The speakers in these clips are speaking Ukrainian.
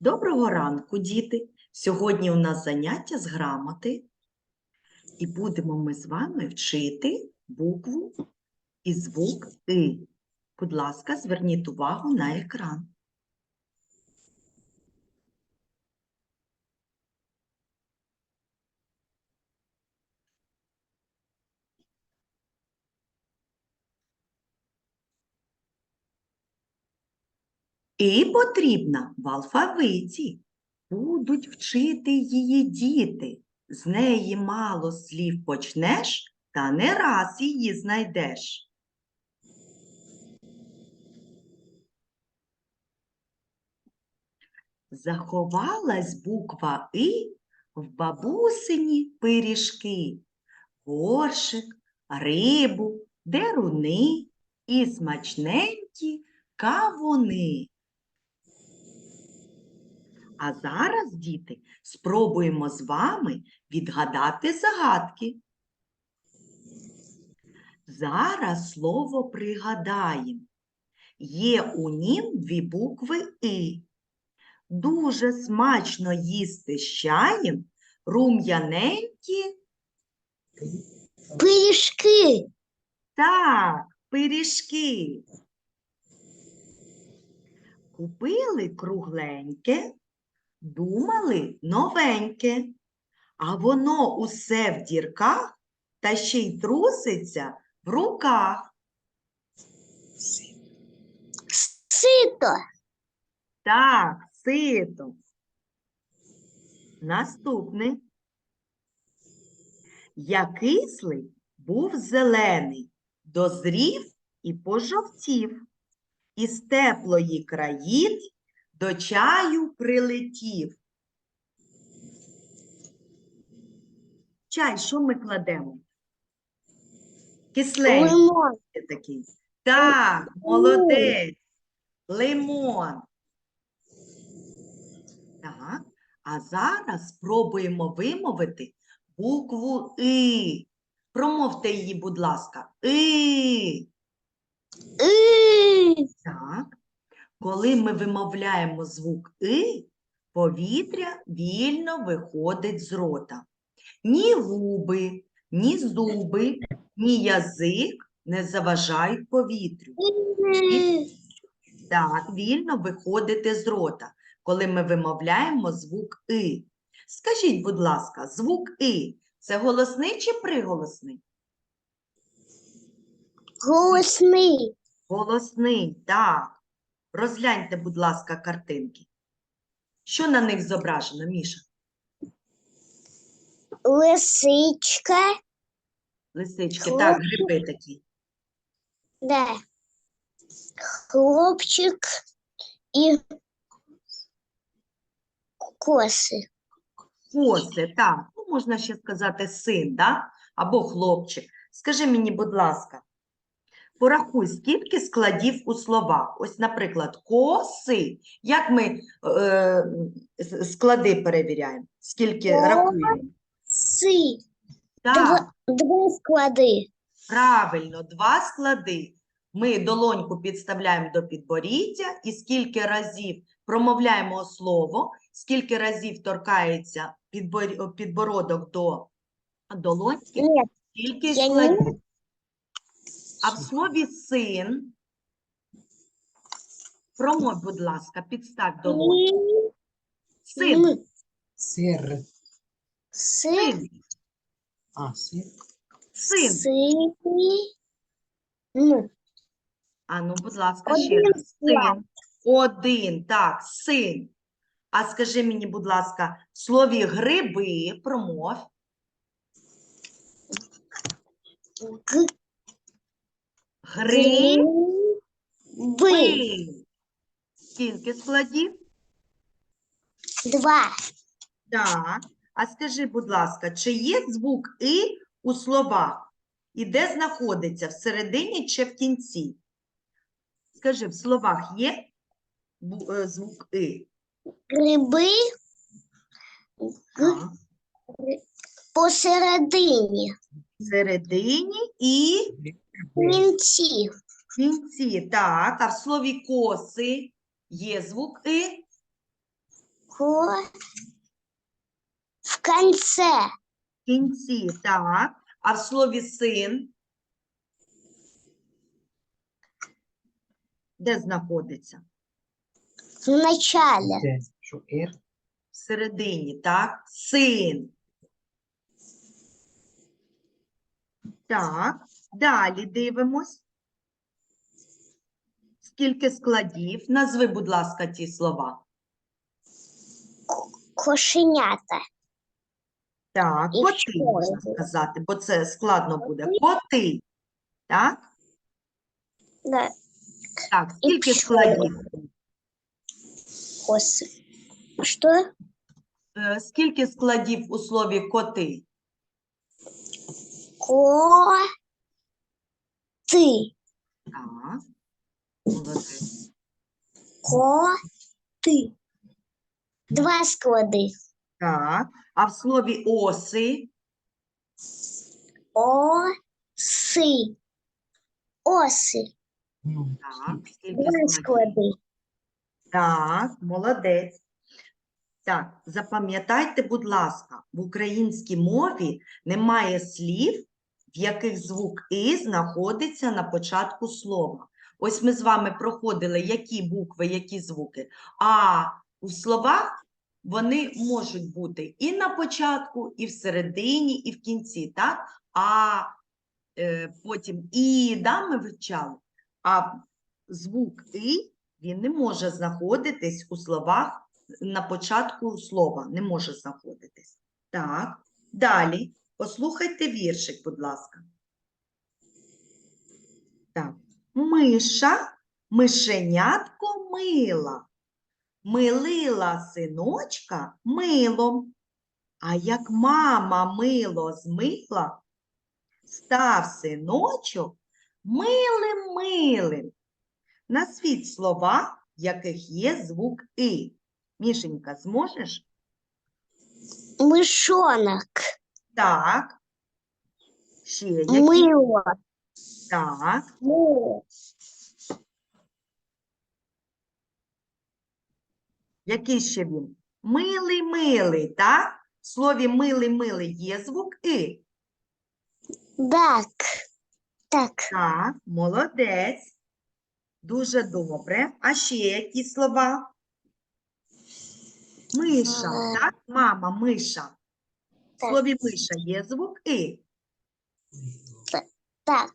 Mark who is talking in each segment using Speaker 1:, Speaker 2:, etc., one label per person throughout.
Speaker 1: Доброго ранку, діти! Сьогодні у нас заняття з грамоти, і будемо ми з вами вчити букву і звук И. Будь ласка, зверніть увагу на екран. І потрібна в алфавиті. Будуть вчити її діти. З неї мало слів почнеш, та не раз її знайдеш. Заховалась буква И в бабусині пиріжки, горшик, рибу, деруни і смачненькі кавуни. А зараз, діти, спробуємо з вами відгадати загадки. Зараз слово пригадаємо. Є у нім дві букви И. Дуже смачно їсти з чаєм рум'яненькі
Speaker 2: Пиріжки.
Speaker 1: Так, пиріжки. Купили кругленьке, думали новеньке, а воно усе в дірках та ще й труситься в руках.
Speaker 2: Сито.
Speaker 1: Так, сито. Наступне. Я кислий був зелений, дозрів і пожовтів. Із теплої країни до чаю прилетів. Чай, що ми кладемо? Кисленький
Speaker 2: Лимон.
Speaker 1: такий. Так, молодець. Лимон. Так, а зараз спробуємо вимовити букву И. Промовте її, будь ласка. И.
Speaker 2: І.
Speaker 1: Так. Коли ми вимовляємо звук И, повітря вільно виходить з рота. Ні губи, ні зуби, ні язик не заважають повітрю. Так, вільно виходити з рота, коли ми вимовляємо звук И. Скажіть, будь ласка, звук И це голосний чи приголосний?
Speaker 2: Голосний.
Speaker 1: Голосний, так. Розгляньте, будь ласка, картинки. Що на них зображено, Міша?
Speaker 2: Лисичка.
Speaker 1: Лисички, так, гриби такі.
Speaker 2: Да. Хлопчик і коси.
Speaker 1: Коси, так. Ну, можна ще сказати син, да? або хлопчик. Скажи мені, будь ласка, порахуй, скільки складів у словах. Ось, наприклад, коси. Як ми е, склади перевіряємо? Скільки рахуємо?
Speaker 2: Си.
Speaker 1: Так,
Speaker 2: Два, два склади.
Speaker 1: правильно, два склади. Ми долоньку підставляємо до підборіддя і скільки разів промовляємо слово, скільки разів торкається підбор- підбородок до долоньки,
Speaker 2: Ні,
Speaker 1: Скільки
Speaker 2: Я
Speaker 1: складів? А в слові син, промовь, будь ласка, підстав долоньку. Син,
Speaker 3: Сир.
Speaker 1: Син,
Speaker 3: А, сир.
Speaker 1: син.
Speaker 2: Си. М.
Speaker 1: А ну, будь ласка, ще раз. Син. Один, так, син. А скажи мені, будь ласка, в слові гриби промов.
Speaker 2: Г.
Speaker 1: Гриби. Скільки складів?
Speaker 2: Два.
Speaker 1: Так. А скажи, будь ласка, чи є звук «и» у словах? І де знаходиться? Всередині чи в кінці? Скажи, в словах є е, звук «и»?
Speaker 2: Гриби
Speaker 1: Так.
Speaker 2: посередині.
Speaker 1: Всередині і
Speaker 2: В кінці.
Speaker 1: Так. А в слові коси є звук «и»?
Speaker 2: Ко. В конце.
Speaker 1: В кінці, так. А в слові син де знаходиться?
Speaker 2: В начале.
Speaker 3: Де? Що Р?
Speaker 1: Всередині, так? Син. Так, далі дивимось. Скільки складів? Назви, будь ласка, ті слова.
Speaker 2: Кошенята.
Speaker 1: Так,
Speaker 2: І
Speaker 1: коти
Speaker 2: вчора
Speaker 1: можна сказати, бо це складно буде. Коти. Так?
Speaker 2: Да.
Speaker 1: Так, скільки складів?
Speaker 2: Кос. Что?
Speaker 1: Е, Скільки складів у слові коти?
Speaker 2: Ко. Ты.
Speaker 1: Так. Молодець.
Speaker 2: Ко. Ты. Два склады.
Speaker 1: Так. А в слові оси?
Speaker 2: Осы. Осы.
Speaker 3: Ну,
Speaker 1: Так, скільки
Speaker 2: Два
Speaker 1: складів?
Speaker 2: склады.
Speaker 1: Так, молодець. Так, запам'ятайте, будь ласка, в українській мові немає слів, в яких звук «и» знаходиться на початку слова. Ось ми з вами проходили, які букви, які звуки. А у словах вони можуть бути і на початку, і всередині, і в кінці, так? А е, потім і, да, ми вивчали. А звук «и» він не може знаходитись у словах на початку слова, не може знаходитись. Так, далі послухайте віршик, будь ласка. Так, миша, мишенятко мила, милила синочка милом, а як мама мило змила, став синочок милим милим. Назвіть слова, яких є звук «и». Мішенька, зможеш?
Speaker 2: Мышонок.
Speaker 1: Так. Ще які?
Speaker 2: Мыло.
Speaker 1: Так.
Speaker 2: Мыло.
Speaker 1: Який ще він? Милий, милий, так? В слові милий, милий є звук «и».
Speaker 2: Так. Так.
Speaker 1: Так, молодець. Дуже добре. А ще які слова? Миша, так? Мама, миша. В слові миша є звук «и».
Speaker 2: Так.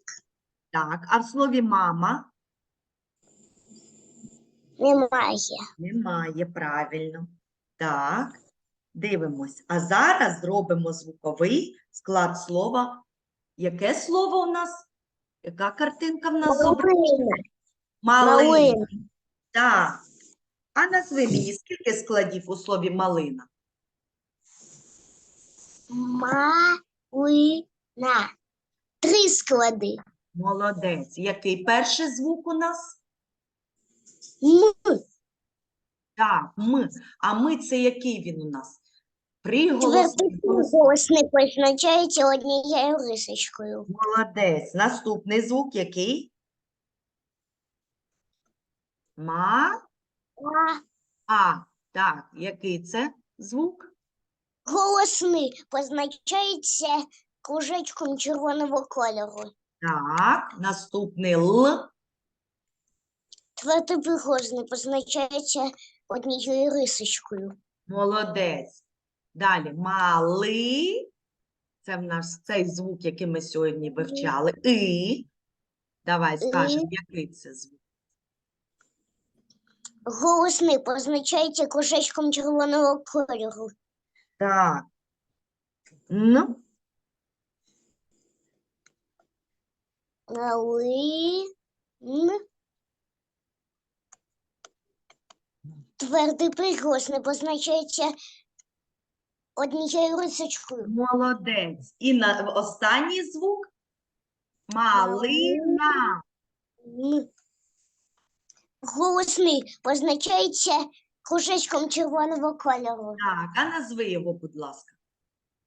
Speaker 1: Так, а в слові мама
Speaker 2: Немає.
Speaker 1: немає, правильно. Так, дивимось. А зараз зробимо звуковий склад слова. Яке слово у нас? Яка картинка в нас зображена?
Speaker 2: Малина.
Speaker 1: Так. А назви мені, скільки складів у слові малина?
Speaker 2: Малина. Три склади.
Speaker 1: Молодець. Який перший звук у нас?
Speaker 2: М.
Speaker 1: Так, ми. А ми це який він у нас? Приголосний.
Speaker 2: Четвертий
Speaker 1: голос-
Speaker 2: голосний позначається однією рисочкою.
Speaker 1: Молодець. Наступний звук який? Ма.
Speaker 2: А
Speaker 1: А. Так, який це звук?
Speaker 2: Голосний позначається кружечком червоного кольору.
Speaker 1: Так, наступний Л.
Speaker 2: Твердий приголосний позначається однією рисочкою.
Speaker 1: Молодець. Далі мали. Це в нас цей звук, який ми сьогодні вивчали. І. Давай скажемо, який це звук.
Speaker 2: Голосний позначається кружечком червоного кольору.
Speaker 1: Так. Н.
Speaker 2: Ли. Твердий приголосний позначається однією рисочкою.
Speaker 1: Молодець. І на останній звук малина.
Speaker 2: Голосний позначається кружечком червоного кольору.
Speaker 1: Так, а назви його, будь ласка.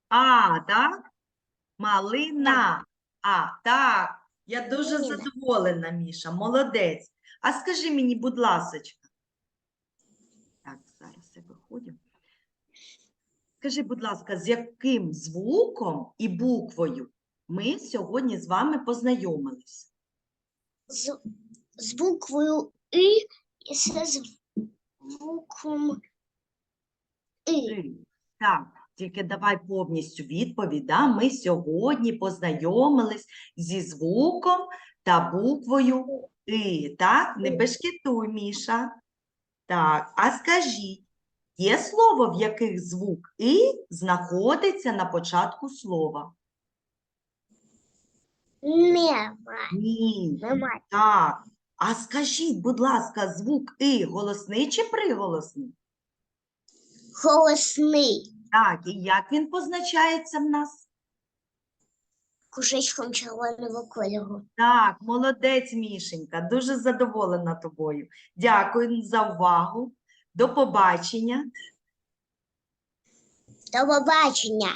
Speaker 1: А, так? Малина. А, так. Я дуже
Speaker 2: Малина.
Speaker 1: задоволена, Міша. Молодець. А скажи мені, будь ласочка. Так, зараз я виходжу. Скажи, будь ласка, з яким звуком і буквою ми сьогодні з вами познайомились?
Speaker 2: З, з буквою І і зі звуком І.
Speaker 1: Так, тільки давай повністю відповідь. Да? Ми сьогодні познайомились зі звуком та буквою И. Так, не бешкетуй, Міша. Так, а скажіть, є слово, в яких звук И знаходиться на початку слова?
Speaker 2: Нема.
Speaker 1: Ні.
Speaker 2: Нема.
Speaker 1: Так. А скажіть, будь ласка, звук И голосний чи приголосний?
Speaker 2: Голосний.
Speaker 1: Так, і як він позначається в нас?
Speaker 2: Кружечком червоного кольору.
Speaker 1: Так, молодець, Мішенька, дуже задоволена тобою. Дякую за увагу. До побачення.
Speaker 2: До побачення.